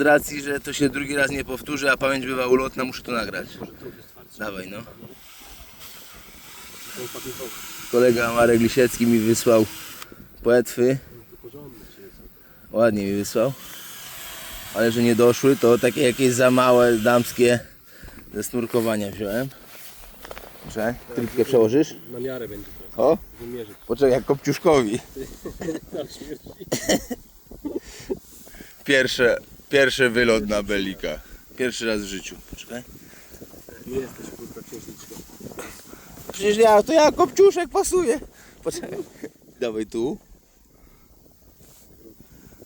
Z racji, że to się drugi raz nie powtórzy, a pamięć bywa ulotna, muszę to nagrać. Dawaj no. Kolega Marek Lisiecki mi wysłał płetwy. Ładnie mi wysłał. Ale że nie doszły, to takie jakieś za małe damskie ze snurkowania wziąłem. Czekaj, trytkę przełożysz? Na miarę będzie to. O, Wymierzyć. poczekaj, jak Kopciuszkowi. Pierwsze, pierwszy wylot na Belika. Pierwszy raz w życiu. Poczekaj. Nie jesteś kurwa księżniczką. Przecież ja, to ja Kopciuszek pasuje. Poczekaj. Dawaj tu.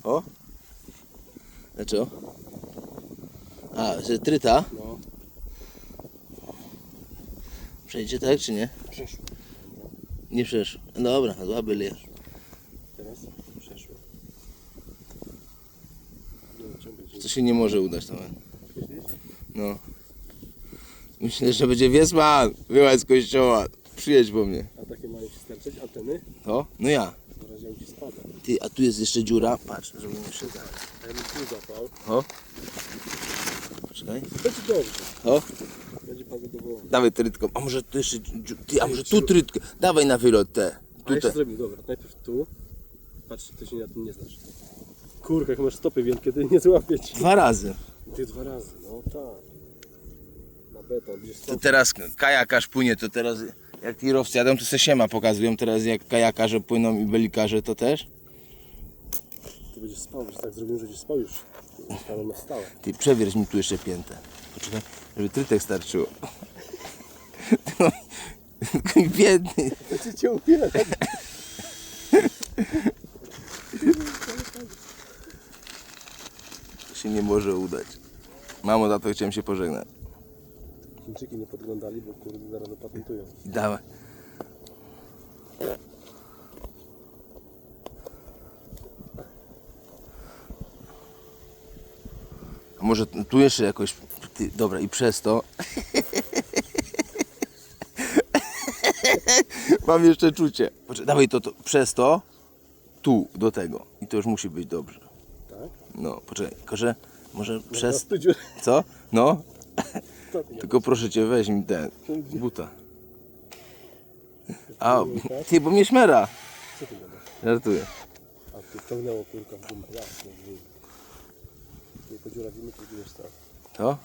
O. Dlaczego? A, że tryta? No. Przejdzie tak czy nie? Przeszło. Nie przeszło. Dobra, zła byle. Teraz przeszło. To się nie może udać to. Myślisz? No. Myślę, że będzie Wiesman, wyłaź z kościoła. Przyjedź po mnie. A takie mają się starczyć anteny? To? No ja. Na razie on ci spada. Ty, a tu jest jeszcze dziura. Patrz, żeby nie wszedł. A ja bym tu zapał. O. Poczekaj. Będzie dobrze. O. Będzie pan zadowolony. Dawaj trytką. A może tu jeszcze... dziu- Ty, a może tu trytkę. Dawaj na wylot te. A Tutaj. zrobił, dobra. Najpierw tu. Patrz, ty się na tym nie znasz. Kurka, jak masz stopy wielkie, ty nie złapieć. Dwa razy. Ty dwa razy, no tak. Na beton, będziesz To stopy. teraz kajakarz płynie, to teraz jak tirowcy jadą, to se siema pokazują. Teraz jak kajakarze płyną i belikarze, to też. Ty będziesz spał, że tak zrobimy, że będziesz spał już. Stałem na stałe. Ty, przewierź mi tu jeszcze piętę. Poczekaj, żeby trytek starczyło. Biedny. Chcę cię ubierać. Się nie może udać. Mamo, za to chciałem się pożegnać. Chińczyki nie podglądali, bo kurde zaraz dopatentują. Dawaj. A może tu jeszcze jakoś... Ty, dobra, i przez to... Mam jeszcze czucie. Poczekaj, dawaj to, to przez to, tu, do tego. I to już musi być dobrze. Tak? No, poczekaj, tylko że może przez... Co? No? Co ty Tylko proszę cię, weź mi ten buta. A, ty, bo mnie szmera. Co ty gadasz? Żartuję. A tu wciągnęło kurka w gumę. Jasne, w gumę. Nie podziurawimy, to wiesz co. To?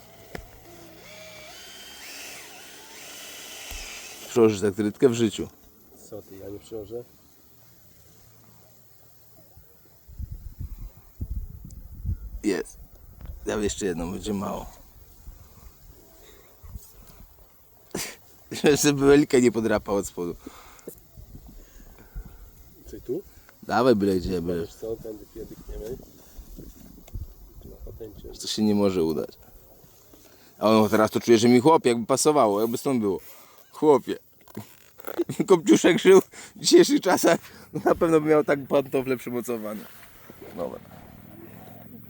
Przełożysz tak trytkę w życiu. Co ty, ja nie przyłożę? Jest. Ja jeszcze jedną, będzie mało. Żeby Elika nie podrapał od spodu. Czy tu? Dawaj byle gdzie, byle. Wiesz co, tędy pierdykniemy. Tu na patencie. To się nie może udać. A on teraz to czuje, że mi chłopie, jakby pasowało, jakby stąd było. Chłopie. Kopciuszek żył w dzisiejszych czasach, no na pewno by miał tak pantofle przymocowane. Dobra.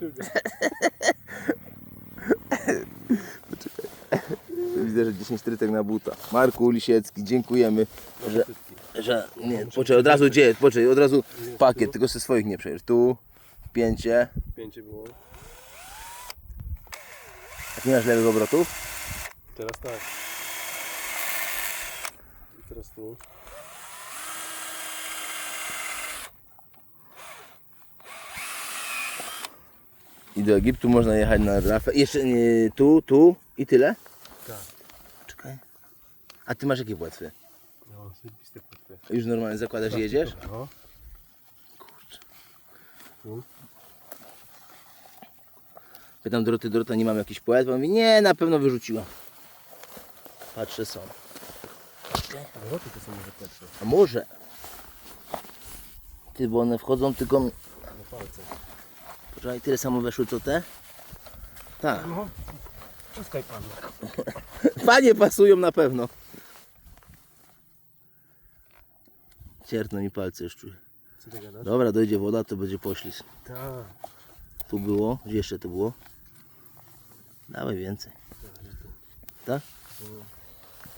Poczekaj. Widzę, że 10 trytek na buta. Marku Lisiecki, dziękujemy, że, że nie, poczekaj, od razu gdzie, poczekaj, od razu pakiet, tylko ze swoich nie przejdziesz. Tu, pięcie, Pięcie było. nie masz lewych obrotów? Teraz tak. I teraz tu. I do Egiptu można jechać na rafę. Jeszcze nie, tu, tu i tyle? Tak. Czekaj. A ty masz jakie płetwy? No, zajebiste płetwy. Już normalnie zakładasz i jedziesz? No. Kurczę. Tu. Pytam Doroty, Dorota, nie mam jakichś płetw? On mówi, nie, na pewno wyrzuciłam. Patrzę, są. Roty to są może płetwy. A może? Ty, bo one wchodzą tylko... Na palce. Poczekaj, tyle samo weszły co te? Tak. No. Czuskaj panu. Panie pasują na pewno. Cierpną mi palce już czuję. Co ty gadasz? Dobra, dojdzie woda, to będzie poślizg. Tak. Tu było, gdzie jeszcze to było? Dawaj więcej. Tak?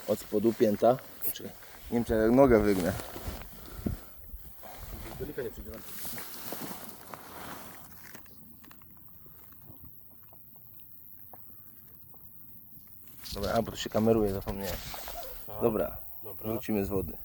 Od spodu pięta. Poczekaj. Nie wiem, czy jak nogę wygnę. Delikatnie Dobra, a bo to się kameruje, zapomniałem. Dobra, Dobra. wrócimy z wody.